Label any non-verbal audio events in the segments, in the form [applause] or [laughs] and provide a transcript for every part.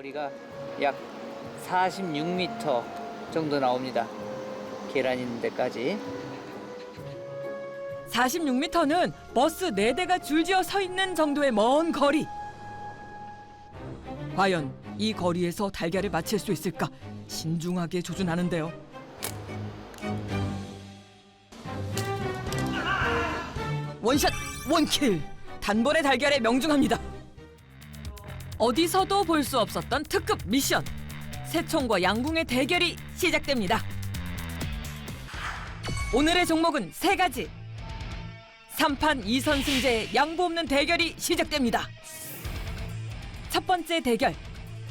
거리가 약 46m 정도 나옵니다. 계란 있는 데까지. 46m는 버스 4대가 줄지어 서 있는 정도의 먼 거리. 과연 이 거리에서 달걀을 맞힐 수 있을까? 신중하게 조준하는데요. 원샷 원킬 단번에 달걀에 명중합니다. 어디서도 볼 수 없었던 특급 미션 새총과 양궁의 대결이 시작됩니다. 오늘의 종목은 세 가지. 3판 2선 승제의 양보 없는 대결이 시작됩니다. 첫 번째 대결.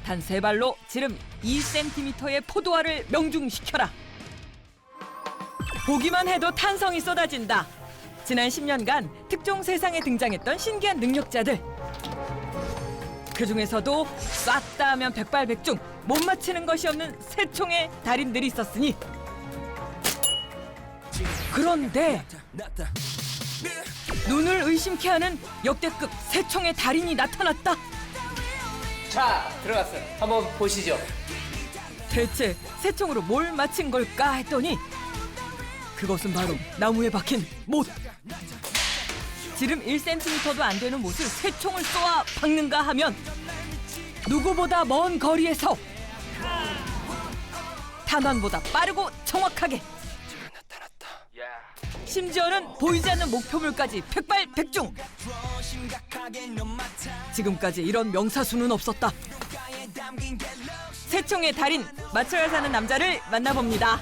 단 세 발로 지름 2cm의 포도알을 명중시켜라. 보기만 해도 탄성이 쏟아진다. 지난 10년간 특종 세상에 등장했던 신기한 능력자들. 그 중에서도 쐈다 하면 백발백중 못 맞히는 것이 없는 새총의 달인들이 있었으니 그런데 눈을 의심케 하는 역대급 새총의 달인이 나타났다. 자, 들어갔어요. 한번 보시죠. 대체 새총으로 뭘 맞힌 걸까 했더니 그것은 바로 나무에 박힌 못. 지름 1cm도 안 되는 못을 새총을 쏘아 박는가 하면 누구보다 먼 거리에서 탄환보다 빠르고 정확하게. 심지어는 보이지 않는 목표물까지 백발백중. 지금까지 이런 명사수는 없었다. 새총의 달인 맞춰야 사는 남자를 만나봅니다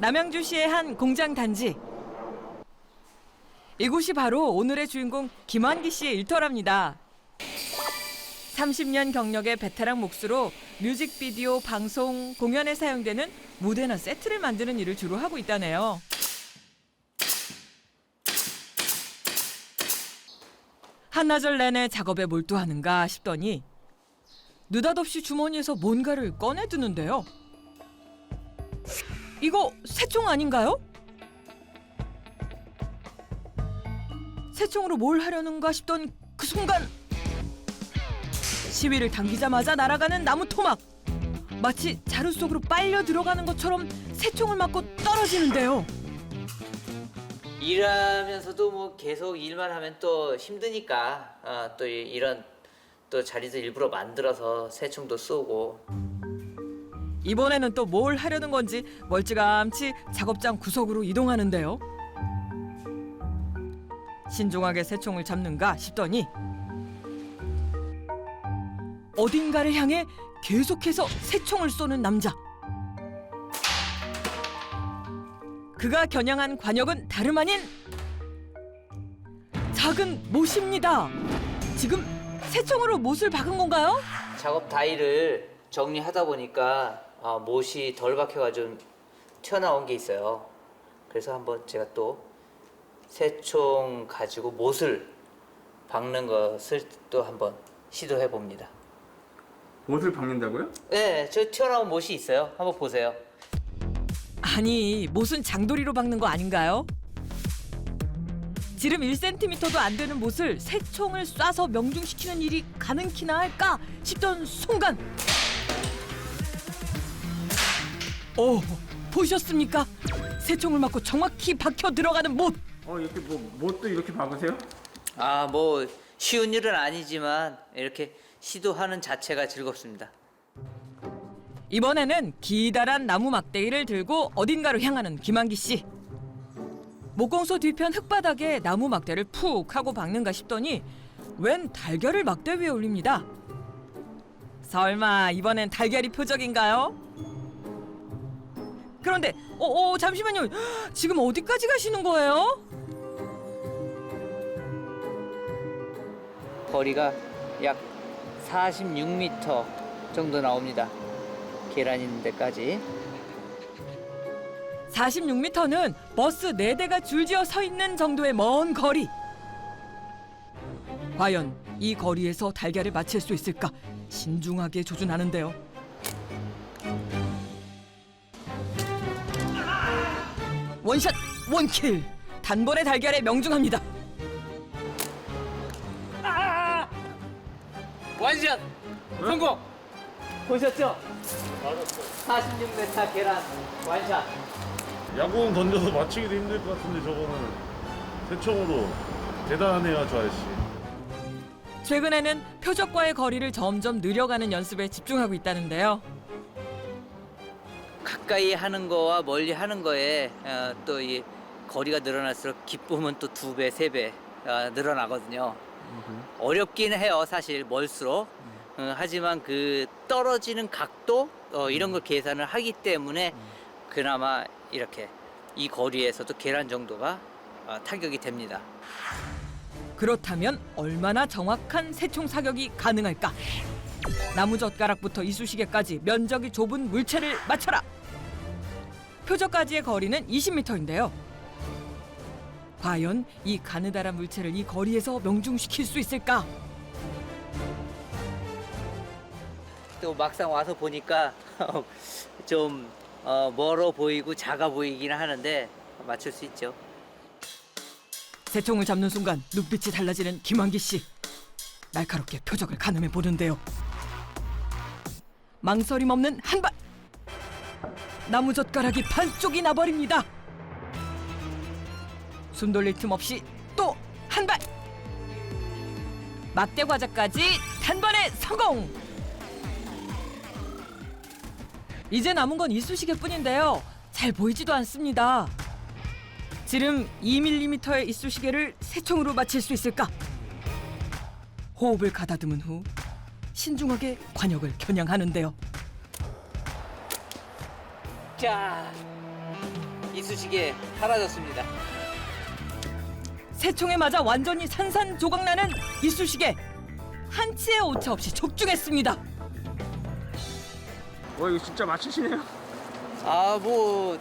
남양주시의 한 공장 단지 이곳이 바로 오늘의 주인공 김환기 씨의 일터랍니다 30년 경력의 베테랑 몫으로 뮤직비디오, 방송, 공연에 사용되는 무대나 세트를 만드는 일을 주로 하고 있다네요. 한나절 내내 작업에 몰두하는가 싶더니 느닷없이 주머니에서 뭔가를 꺼내드는데요. 이거 새총 아닌가요? 새총으로 뭘 하려는가 싶던 그 순간 시위를 당기자마자 날아가는 나무 토막 마치 자루 속으로 빨려 들어가는 것처럼 새총을 맞고 떨어지는데요. 일하면서도 뭐 계속 일만 하면 또 힘드니까 아, 또 이- 이런 또 자리도 일부러 만들어서 새총도 쏘고 이번에는 또 뭘 하려는 건지 멀찌감치 작업장 구석으로 이동하는데요. 신중하게 새총을 잡는가 싶더니 어딘가를 향해 계속해서 새총을 쏘는 남자. 그가 겨냥한 관역은 다름 아닌 작은 못입니다. 지금 새총으로 못을 박은 건가요? 작업 다이를 정리하다 보니까 아, 못이 덜 박혀가지고 튀어나온 게 있어요. 그래서 한번 제가 또 새총 가지고 못을 박는 것을 또 한번 시도해 봅니다. 못을 박는다고요? 네, 저 튀어나온 못이 있어요. 한번 보세요. 아니, 못은 장도리로 박는 거 아닌가요? 지름 1cm도 안 되는 못을 새총을 쏴서 명중시키는 일이 가능키나 할까 싶던 순간 오, 보셨습니까? 새총을 맞고 정확히 박혀 들어가는 못 어 이렇게 뭐 못도 이렇게 박으세요? 아, 뭐 쉬운 일은 아니지만 이렇게 시도하는 자체가 즐겁습니다. 이번에는 기다란 나무 막대기를 들고 어딘가로 향하는 김한기 씨. 목공소 뒤편 흙바닥에 나무 막대를 푹 하고 박는가 싶더니 웬 달걀을 막대 위에 올립니다. 설마 이번엔 달걀이 표적인가요? 그런데 어, 어 잠시만요. 지금 어디까지 가시는 거예요? 거리가 약 46m 정도 나옵니다. 계란 있는 데까지. 46m는 버스 4대가 줄지어 서 있는 정도의 먼 거리. 과연 이 거리에서 달걀을 맞힐 수 있을까? 신중하게 조준하는데요. 원샷 원킬 단번에 달걀에 명중합니다. 아! 완전 성공. 보셨죠? 46m 계란 완샷. 야구는 던져서 맞히기도 힘들 것 같은데 저거는 새총으로 대단하네요 저 아저씨 최근에는 표적과의 거리를 점점 늘려가는 연습에 집중하고 있다는데요. 가까이 하는 거와 멀리 하는 거에 어, 또이 거리가 늘어날수록 기쁨은 또 두 배, 세배 어, 늘어나거든요. 어렵긴 해요, 사실 멀수록. 어, 하지만 그 떨어지는 각도 어, 이런 걸 계산을 하기 때문에 그나마 이렇게 이 거리에서도 계란 정도가 어, 타격이 됩니다. 그렇다면 얼마나 정확한 새총 사격이 가능할까? 나무젓가락부터 이쑤시개까지 면적이 좁은 물체를 맞춰라. 표적까지의 거리는 20m인데요. 과연 이 가느다란 물체를 이 거리에서 명중시킬 수 있을까? 또 막상 와서 보니까 [laughs] 좀 어, 멀어 보이고 작아 보이긴 하는데 맞출 수 있죠. 새총을 잡는 순간 눈빛이 달라지는 김환기 씨. 날카롭게 표적을 가늠해 보는데요. 망설임 없는 한 발. 나무젓가락이 반쪽이 나버립니다. 숨 돌릴 틈 없이 또 한 발. 막대 과자까지 단번에 성공. 이제 남은 건 이쑤시개뿐인데요. 잘 보이지도 않습니다. 지름 2mm의 이쑤시개를 새총으로 맞힐 수 있을까? 호흡을 가다듬은 후 신중하게 관역을 겨냥하는데요. 자, 이쑤시개 사라졌습니다. 새총에 맞아 완전히 산산조각나는 이쑤시개. 한 치의 오차 없이 적중했습니다. 와 이거 진짜 맞추시네요. 아, 뭐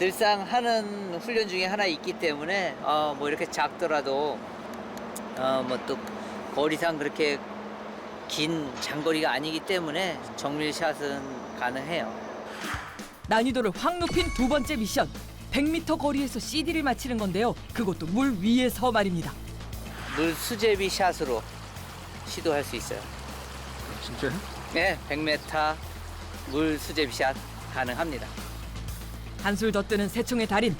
늘상 하는 훈련 중에 하나 있기 때문에 어, 뭐 이렇게 작더라도 어, 뭐 또 거리상 그렇게 긴 장거리가 아니기 때문에 정밀샷은 가능해요. 난이도를 확 높인 두 번째 미션. 100m 거리에서 CD를 맞히는 건데요. 그것도 물 위에서 말입니다. 물 수제비 샷으로 시도할 수 있어요. 진짜요? 네, 100m 물 수제비 샷 가능합니다. 한술 더 뜨는 새총의 달인.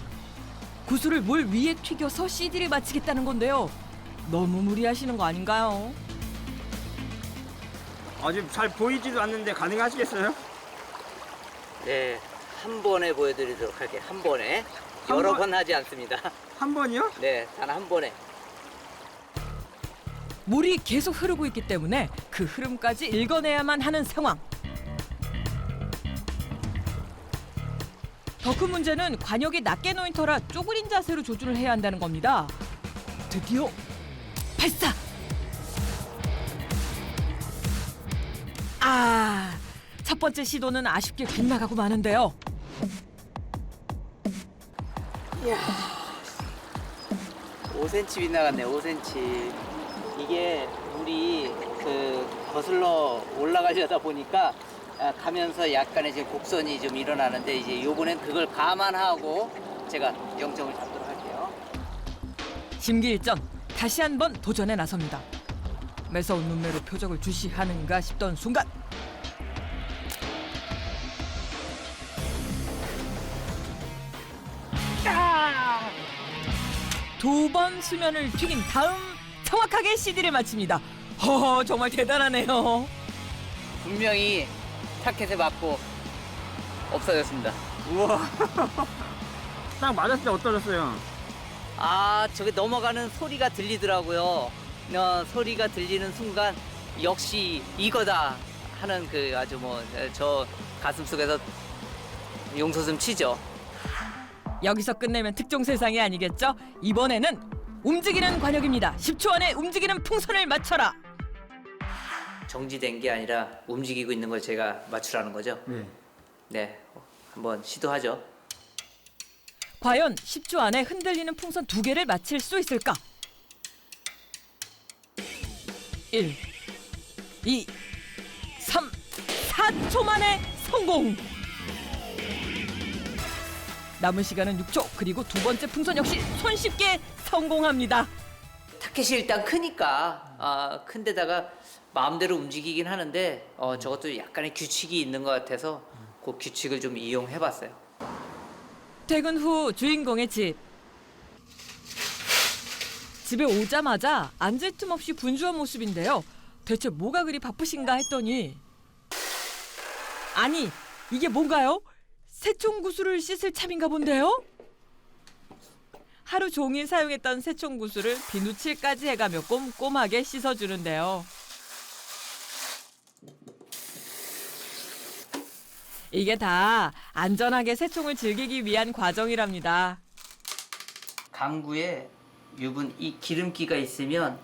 구슬을 물 위에 튀겨서 CD를 맞히겠다는 건데요. 너무 무리하시는 거 아닌가요? 아직 잘 보이지도 않는데 가능하시겠어요? 네, 한 번에 보여드리도록 할게요. 한 번에 한 여러 번? 번 하지 않습니다. 한 번이요? [laughs] 네, 단 한 번에. 물이 계속 흐르고 있기 때문에 그 흐름까지 읽어내야만 하는 상황. 더 큰 문제는 관역이 낮게 놓인 터라 쪼그린 자세로 조준을 해야 한다는 겁니다. 드디어 발사! 아, 첫 번째 시도는 아쉽게 빗나가고 마는데요. 5cm 빗나갔네, 5cm. 이게 물이 그 거슬러 올라가려다 보니까 아, 가면서 약간의 지금 곡선이 좀 일어나는데 이제 요번엔 그걸 감안하고 제가 0점을 잡도록 할게요. 심기일전 다시 한번 도전에 나섭니다. 매서운 눈매로 표적을 주시하는가 싶던 순간 두 번 수면을 튀긴 다음 정확하게 CD를 맞춥니다. 허 정말 대단하네요. 분명히 타켓에 맞고 없어졌습니다. 우와. 딱 맞았을 때 어떠셨어요? 아, 저게 넘어가는 소리가 들리더라고요. 어, 소리가 들리는 순간 역시 이거다 하는 그 아주 뭐 저 가슴 속에서 용솟음 치죠. 여기서 끝내면 특종 세상이 아니겠죠? 이번에는 움직이는 관역입니다. 10초 안에 움직이는 풍선을 맞춰라. 정지된 게 아니라 움직이고 있는 걸 제가 맞추라는 거죠. 네. 네, 한번 시도하죠. 과연 10초 안에 흔들리는 풍선 두 개를 맞힐 수 있을까? 1, 2, 3, 4초 만에 성공! 남은 시간은 6초, 그리고 두 번째 풍선 역시 손쉽게 성공합니다. 타켓이 일단 크니까 아, 큰데다가 마음대로 움직이긴 하는데 어, 저것도 약간의 규칙이 있는 것 같아서 그 규칙을 좀 이용해봤어요. 퇴근 후 주인공의 집. 집에 오자마자 앉을 틈 없이 분주한 모습인데요. 대체 뭐가 그리 바쁘신가 했더니 아니 이게 뭔가요? 세총구슬을 씻을 참인가 본데요? 하루 종일 사용했던 세총구슬을 비누칠까지 해가며 꼼꼼하게 씻어주는데요. 이게 다 안전하게 세총을 즐기기 위한 과정이랍니다. 강구에 유분 이 기름기가 있으면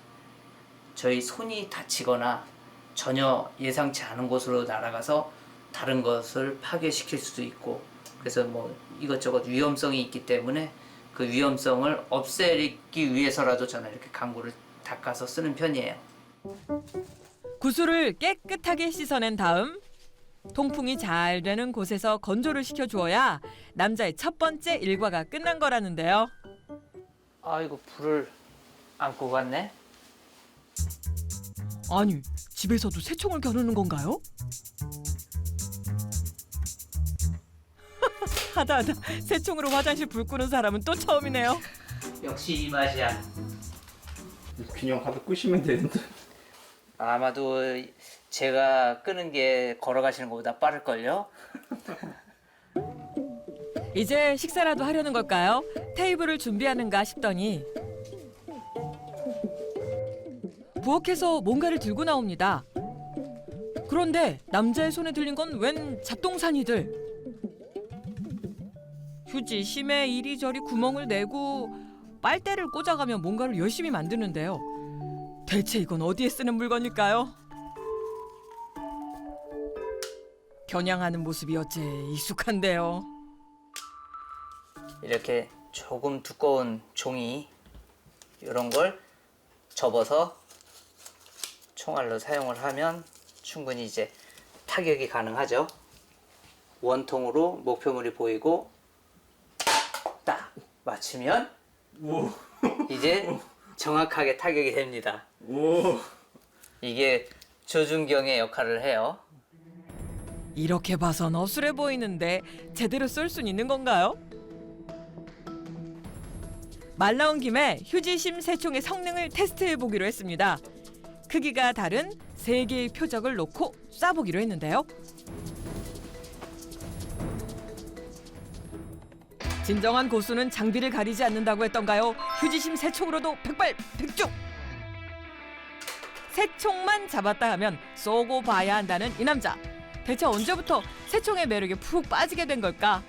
저희 손이 다치거나 전혀 예상치 않은 곳으로 날아가서 다른 것을 파괴시킬 수도 있고 그래서 뭐 이것저것 위험성이 있기 때문에 그 위험성을 없애기 위해서라도 저는 이렇게 강구를 닦아서 쓰는 편이에요. 구슬을 깨끗하게 씻어낸 다음 통풍이 잘 되는 곳에서 건조를 시켜 주어야 남자의 첫 번째 일과가 끝난 거라는데요. 아이고 불을 안고 갔네. 아니 집에서도 새총을 겨누는 건가요? 하다 하다 [laughs] 새총으로 화장실 불 끄는 사람은 또 처음이네요. 역시 이 맛이야. 균형 하도 끄시면 되는데. 아마도 제가 끄는 게 걸어가시는 것보다 빠를걸요? [laughs] 이제 식사라도 하려는 걸까요? 테이블을 준비하는가 싶더니 부엌에서 뭔가를 들고 나옵니다. 그런데 남자의 손에 들린 건 웬 잡동사니들. 휴지 심에 이리저리 구멍을 내고 빨대를 꽂아가며 뭔가를 열심히 만드는데요. 대체 이건 어디에 쓰는 물건일까요? 겨냥하는 모습이 어째 익숙한데요. 이렇게 조금 두꺼운 종이 이런 걸 접어서 총알로 사용을 하면 충분히 이제 타격이 가능하죠. 원통으로 목표물이 보이고 딱 맞추면 오. 이제 [laughs] 정확하게 타격이 됩니다. 오. 이게 조준경의 역할을 해요. 이렇게 봐선 어술해 보이는데 제대로 쏠 순 있는 건가요? 말 나온 김에 휴지심 세총의 성능을 테스트해 보기로 했습니다. 크기가 다른 세 개의 표적을 놓고 쏴보기로 했는데요. 진정한 고수는 장비를 가리지 않는다고 했던가요? 휴지심 세총으로도 백발백중! 새총만 잡았다 하면 쏘고 봐야 한다는 이 남자. 대체 언제부터 새총의 매력에 푹 빠지게 된 걸까?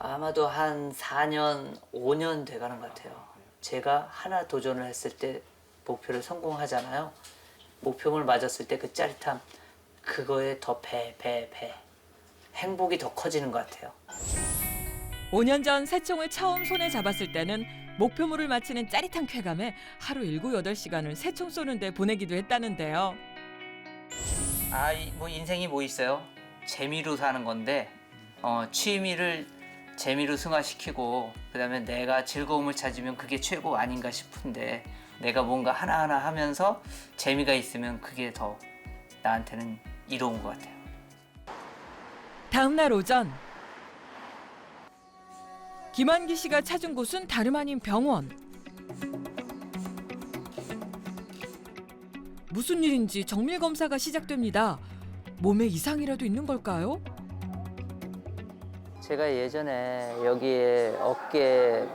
아마도 한 4년, 5년 돼가는 것 같아요. 제가 하나 도전을 했을 때 목표를 성공하잖아요. 목표물 맞았을 때 그 짜릿함, 그거에 더 배, 배, 배. 행복이 더 커지는 것 같아요. 5년 전 새총을 처음 손에 잡았을 때는 목표물을 맞히는 짜릿한 쾌감에 하루 7, 8시간을 새총 쏘는데 보내기도 했다는데요. 아, 이- 뭐 인생이 뭐 있어요? 재미로 사는 건데 어, 취미를 재미로 승화시키고 그다음에 내가 즐거움을 찾으면 그게 최고 아닌가 싶은데 내가 뭔가 하나하나 하면서 재미가 있으면 그게 더 나한테는 이로운 것 같아요. 다음 날 오전 김한기 씨가 찾은 곳은 다름 아닌 병원. 무슨 일인지 정밀 검사가 시작됩니다. 몸에 이상이라도 있는 걸까요? 제가 예전에 여기에 어깨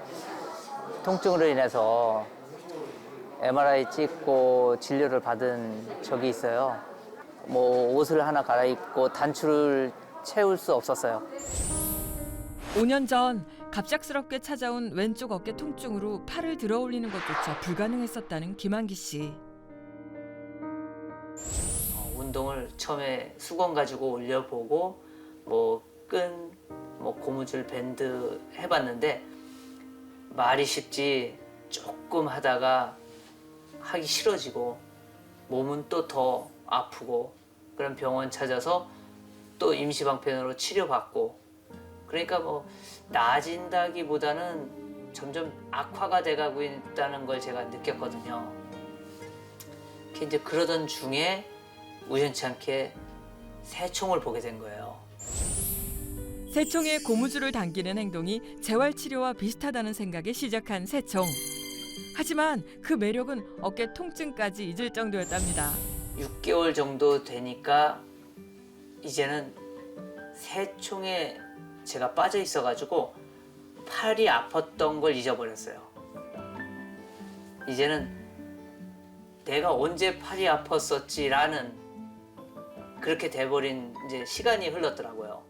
통증으로 인해서 MRI 찍고 진료를 받은 적이 있어요. 뭐 옷을 하나 갈아입고 단추를 채울 수 없었어요. 5년 전 갑작스럽게 찾아온 왼쪽 어깨 통증으로 팔을 들어 올리는 것조차 불가능했었다는 김한기 씨. 어, 운동을 처음에 수건 가지고 올려보고 뭐 끈, 뭐 고무줄 밴드 해봤는데 말이 쉽지 조금 하다가 하기 싫어지고 몸은 또 더 아프고 그런 병원 찾아서 또 임시방편으로 치료받고 그러니까 뭐 나아진다기보다는 점점 악화가 돼가고 있다는 걸 제가 느꼈거든요. 그 이제 그러던 중에 우연치 않게 새총을 보게 된 거예요. 새총에 고무줄을 당기는 행동이 재활치료와 비슷하다는 생각에 시작한 새총. 하지만 그 매력은 어깨 통증까지 잊을 정도였답니다. 6개월 정도 되니까 이제는 새총에 제가 빠져 있어가지고 팔이 아팠던 걸 잊어버렸어요. 이제는 내가 언제 팔이 아팠었지라는 그렇게 돼버린 이제 시간이 흘렀더라고요.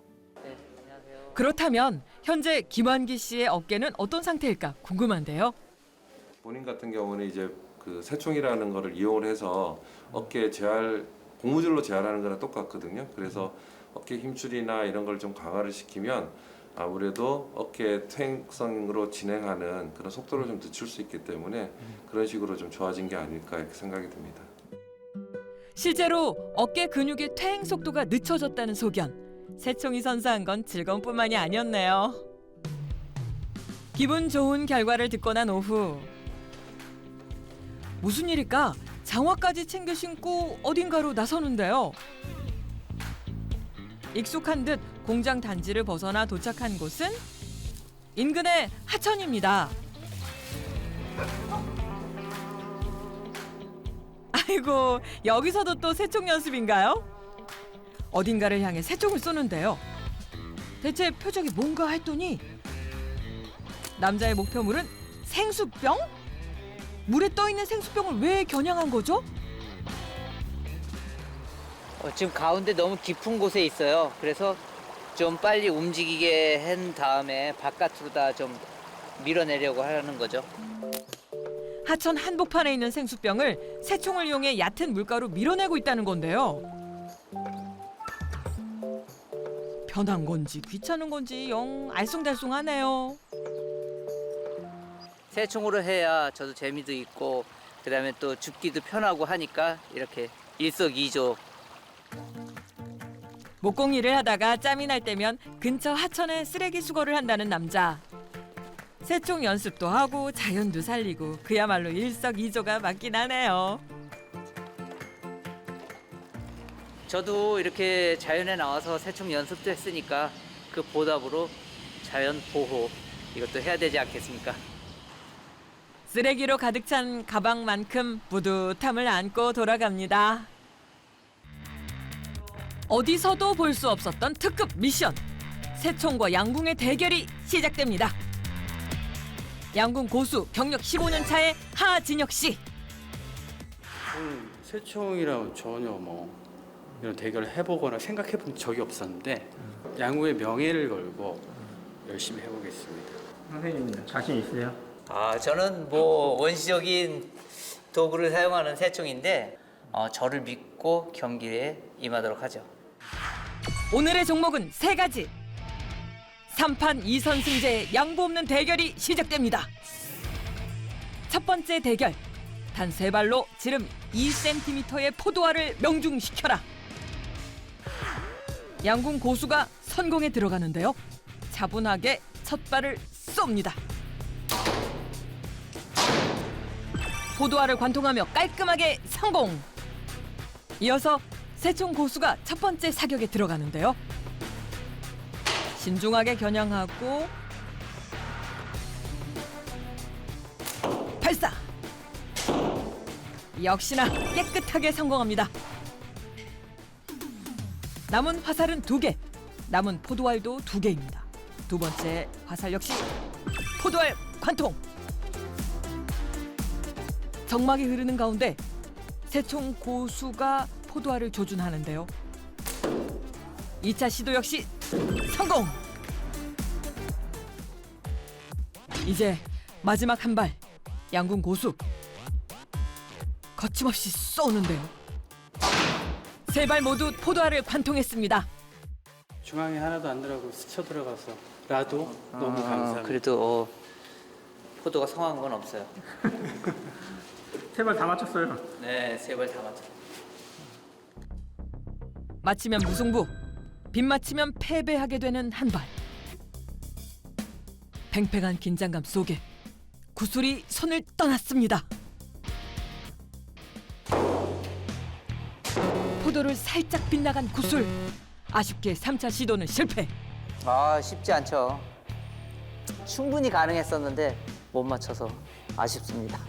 네, 안녕하세요. 그렇다면 현재 김환기 씨의 어깨는 어떤 상태일까 궁금한데요. 본인 같은 경우는 이제 그 새총이라는 거를 이용을 해서 어깨 재활 고무줄로 재활하는 거랑 똑같거든요. 그래서 어깨 힘줄이나 이런 걸 좀 강화를 시키면 아무래도 어깨 퇴행성으로 진행하는 그런 속도를 좀 늦출 수 있기 때문에 그런 식으로 좀 좋아진 게 아닐까 이렇게 생각이 듭니다. 실제로 어깨 근육의 퇴행 속도가 늦춰졌다는 소견. 새총이 선사한 건 즐거움뿐만이 아니었네요. 기분 좋은 결과를 듣고 난 오후. 무슨 일일까? 장화까지 챙겨 신고 어딘가로 나서는데요. 익숙한 듯 공장 단지를 벗어나 도착한 곳은 인근의 하천입니다. 아이고 여기서도 또 새총 연습인가요? 어딘가를 향해 새총을 쏘는데요. 대체 표적이 뭔가 했더니 남자의 목표물은 생수병? 물에 떠 있는 생수병을 왜 겨냥한 거죠? 어, 지금 가운데 너무 깊은 곳에 있어요. 그래서 좀 빨리 움직이게 한 다음에 바깥으로 다 좀 밀어내려고 하는 거죠. 하천 한복판에 있는 생수병을 새총을 이용해 얕은 물가로 밀어내고 있다는 건데요. 편한 건지 귀찮은 건지 영 알쏭달쏭하네요. 새총으로 해야 저도 재미도 있고 그다음에 또 줍기도 편하고 하니까 이렇게 일석이조 목공 일을 하다가 짬이 날 때면 근처 하천에 쓰레기 수거를 한다는 남자. 새총 연습도 하고 자연도 살리고 그야말로 일석이조가 맞긴 하네요. 저도 이렇게 자연에 나와서 새총 연습도 했으니까 그 보답으로 자연 보호 이것도 해야 되지 않겠습니까? 쓰레기로 가득 찬 가방만큼 뿌듯함을 안고 돌아갑니다. 어디서도 볼 수 없었던 특급 미션. 새총과 양궁의 대결이 시작됩니다. 양궁 고수 경력 15년 차의 하진혁 씨. 저는 새총이랑 전혀 뭐 이런 대결을 해보거나 생각해본 적이 없었는데 양우의 명예를 걸고 열심히 해보겠습니다. 선생님 자신 있으세요? 아 저는 뭐 원시적인 도구를 사용하는 새총인데 어, 저를 믿고 경기에 임하도록 하죠. 오늘의 종목은 세 가지. 3판 2선 승제의 양보 없는 대결이 시작됩니다. 첫 번째 대결. 단 세 발로 지름 2cm의 포도알을 명중시켜라. 양궁 고수가 선공에 들어가는데요. 차분하게 첫 발을 쏩니다. 포도알을 관통하며 깔끔하게 성공. 이어서 새총 고수가 첫 번째 사격에 들어가는데요. 신중하게 겨냥하고 발사. 역시나 깨끗하게 성공합니다. 남은 화살은 두 개, 남은 포도알도 두 개입니다. 두 번째 화살 역시 포도알 관통. 정막이 흐르는 가운데 새총 고수가 포도알을 조준하는데요. 2차 시도 역시 성공. 이제 마지막 한 발. 양궁 고수. 거침없이 쏘는데요. 세 발 모두 포도알을 관통했습니다. 중앙에 하나도 안 들어가고 스쳐 들어가서 라도 너무 감사합니다. 아, 그래도 어, 포도가 성한 건 없어요. [laughs] 세 발 다 맞췄어요. 네, 세 발 다 맞죠. 맞히면 무승부, 빗 맞히면 패배하게 되는 한 발. 팽팽한 긴장감 속에 구슬이 손을 떠났습니다. 포도를 살짝 빗나간 구슬. 아쉽게 3차 시도는 실패. 아 쉽지 않죠. 충분히 가능했었는데 못 맞춰서 아쉽습니다.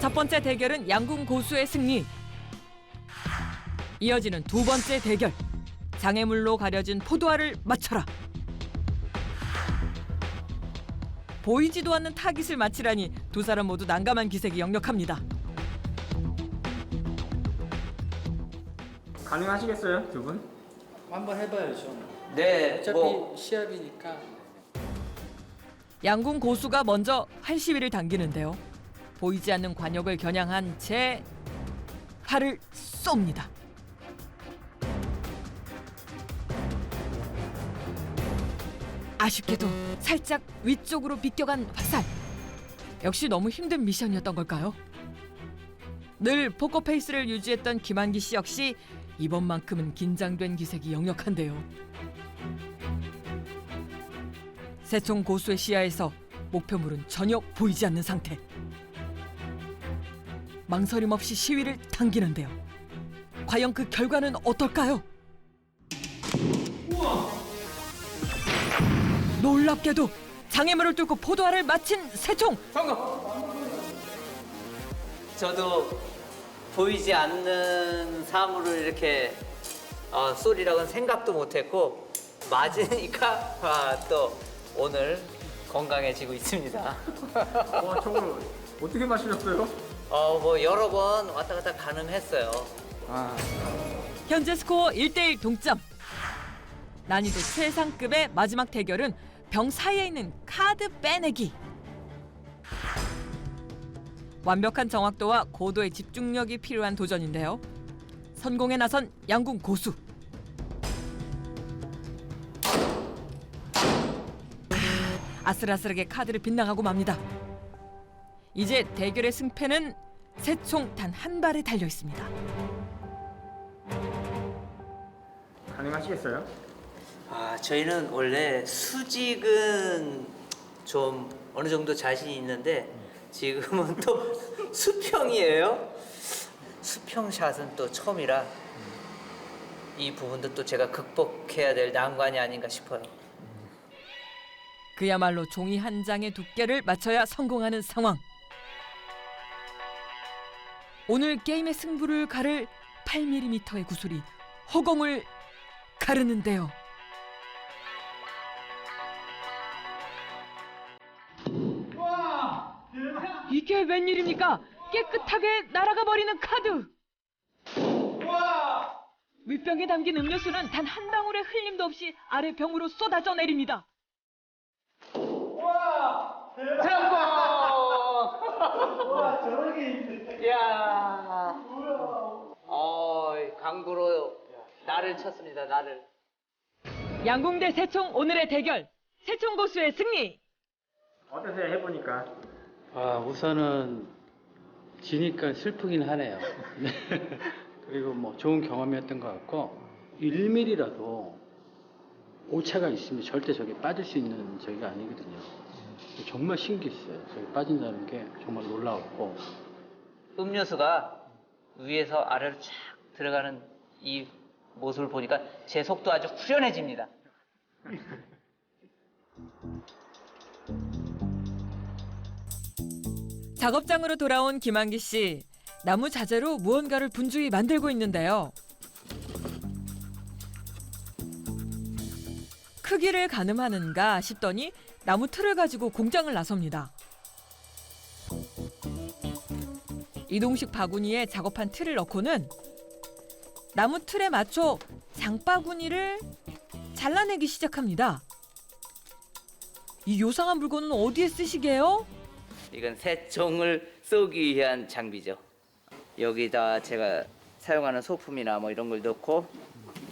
첫 번째 대결은 양궁 고수의 승리. 이어지는 두 번째 대결. 장애물로 가려진 포도알을 맞춰라. 보이지도 않는 타깃을 맞히라니 두 사람 모두 난감한 기색이 역력합니다. 가능하시겠어요, 두 분? 한번 해봐야죠. 네, 어차피 뭐 시합이니까 양궁 고수가 먼저 활 시위를 당기는데요. 보이지 않는 관역을 겨냥한 채 활을 쏩니다. 아쉽게도 살짝 위쪽으로 비껴간 화살. 역시 너무 힘든 미션이었던 걸까요? 늘 포커페이스를 유지했던 김한기 씨 역시 이번만큼은 긴장된 기색이 역력한데요. 새총 고수의 시야에서 목표물은 전혀 보이지 않는 상태. 망설임 없이 시위를 당기는데요. 과연 그 결과는 어떨까요? 놀랍게도 장애물을 뚫고 포도알을 마친 새총 저도 보이지 않는 사물을 이렇게 어, 쏘리라고는 생각도 못했고 맞으니까 [laughs] 아, 또 오늘 건강해지고 있습니다. 와, 저걸 어떻게 마시셨어요? 어, 뭐 여러 번 왔다 갔다 가능했어요. 현재 스코어 1대1 동점. 난이도 최상급의 마지막 대결은 병 사이에 있는 카드 빼내기. 완벽한 정확도와 고도의 집중력이 필요한 도전인데요. 선공에 나선 양궁 고수. 아슬아슬하게 카드를 빗나가고 맙니다. 이제 대결의 승패는 새총 단 한 발에 달려 있습니다. 가능하시겠어요? 아, 저희는 원래 수직은 좀 어느 정도 자신이 있는데 지금은 또 [laughs] 수평이에요. 수평 샷은 또 처음이라 이 부분도 또 제가 극복해야 될 난관이 아닌가 싶어요. 그야말로 종이 한 장의 두께를 맞춰야 성공하는 상황. 오늘 게임의 승부를 가를 8mm의 구슬이 허공을 가르는데요. 이게 웬일입니까? 깨끗하게 날아가 버리는 카드. 윗병에 담긴 음료수는 단 한 방울의 흘림도 없이 아래 병으로 쏟아져 내립니다. 이야. 어, 강구로 나를 쳤습니다. 나를. 양궁대 새총 오늘의 대결 새총 고수의 승리. 어떠세요, 해보니까? 아 우선은 지니까 슬프긴 하네요. 네. [laughs] 그리고 뭐 좋은 경험이었던 것 같고 1mm라도 오차가 있으면 절대 저게 빠질 수 있는 저기가 아니거든요. 정말 신기했어요. 저기 빠진다는 게 정말 놀라웠고 음료수가 위에서 아래로 쫙 들어가는 이 모습을 보니까 제 속도 아주 후련해집니다. [laughs] 작업장으로 돌아온 김한기 씨 나무 자재로 무언가를 분주히 만들고 있는데요. 크기를 가늠하는가 싶더니 나무 틀을 가지고 공장을 나섭니다. 이동식 바구니에 작업한 틀을 넣고는 나무 틀에 맞춰 장바구니를 잘라내기 시작합니다. 이 요상한 물건은 어디에 쓰시게요? 이건 새총을 쏘기 위한 장비죠. 여기다 제가 사용하는 소품이나 뭐 이런 걸 넣고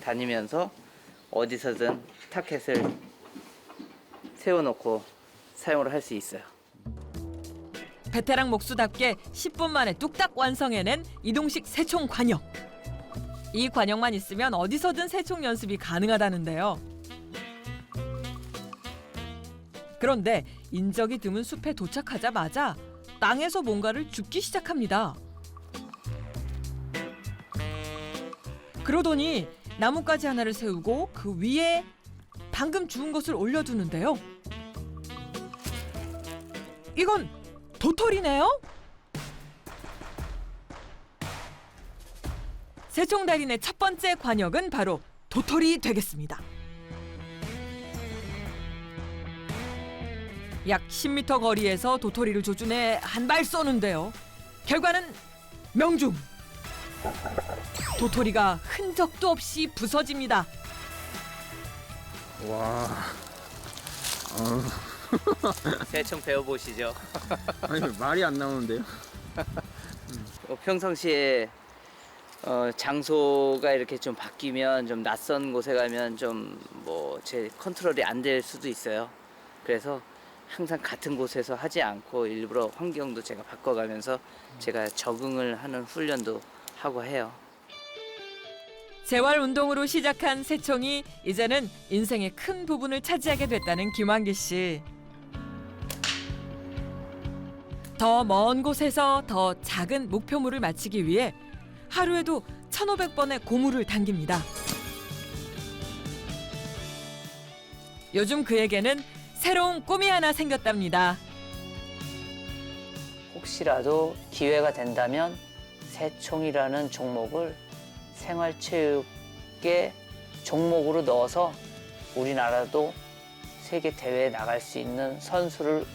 다니면서 어디서든 타켓을 세워놓고 사용을 할 수 있어요. 베테랑 목수답게 10분 만에 뚝딱 완성해낸 이동식 새총 관역. 이 관역만 있으면 어디서든 새총 연습이 가능하다는데요. 그런데 인적이 드문 숲에 도착하자마자 땅에서 뭔가를 줍기 시작합니다. 그러더니 나뭇가지 하나를 세우고 그 위에 방금 주운 것을 올려두는데요. 이건 도토리네요? 새총달인의 첫 번째 관역은 바로 도토리 되겠습니다. 약 10m 거리에서 도토리를 조준해 한 발 쏘는데요. 결과는 명중. 도토리가 흔적도 없이 부서집니다. 와. [laughs] 새총 배워보시죠. [laughs] 아니 말이 안 나오는데요. 어, 평상시에 어, 장소가 이렇게 좀 바뀌면 좀 낯선 곳에 가면 좀 뭐 제 컨트롤이 안 될 수도 있어요. 그래서 항상 같은 곳에서 하지 않고 일부러 환경도 제가 바꿔가면서 제가 적응을 하는 훈련도 하고 해요. 재활 운동으로 시작한 새총이 이제는 인생의 큰 부분을 차지하게 됐다는 김환기 씨. 더 먼 곳에서 더 작은 목표물을 마치기 위해 하루에도 1,500번의 고무를 당깁니다. 요즘 그에게는 새로운 꿈이 하나 생겼답니다. 혹시라도 기회가 된다면 새총이라는 종목을 생활체육의 종목으로 넣어서 우리나라도 세계 대회에 나갈 수 있는 선수를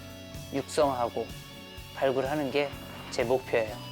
육성하고 발굴하는 게 제 목표예요.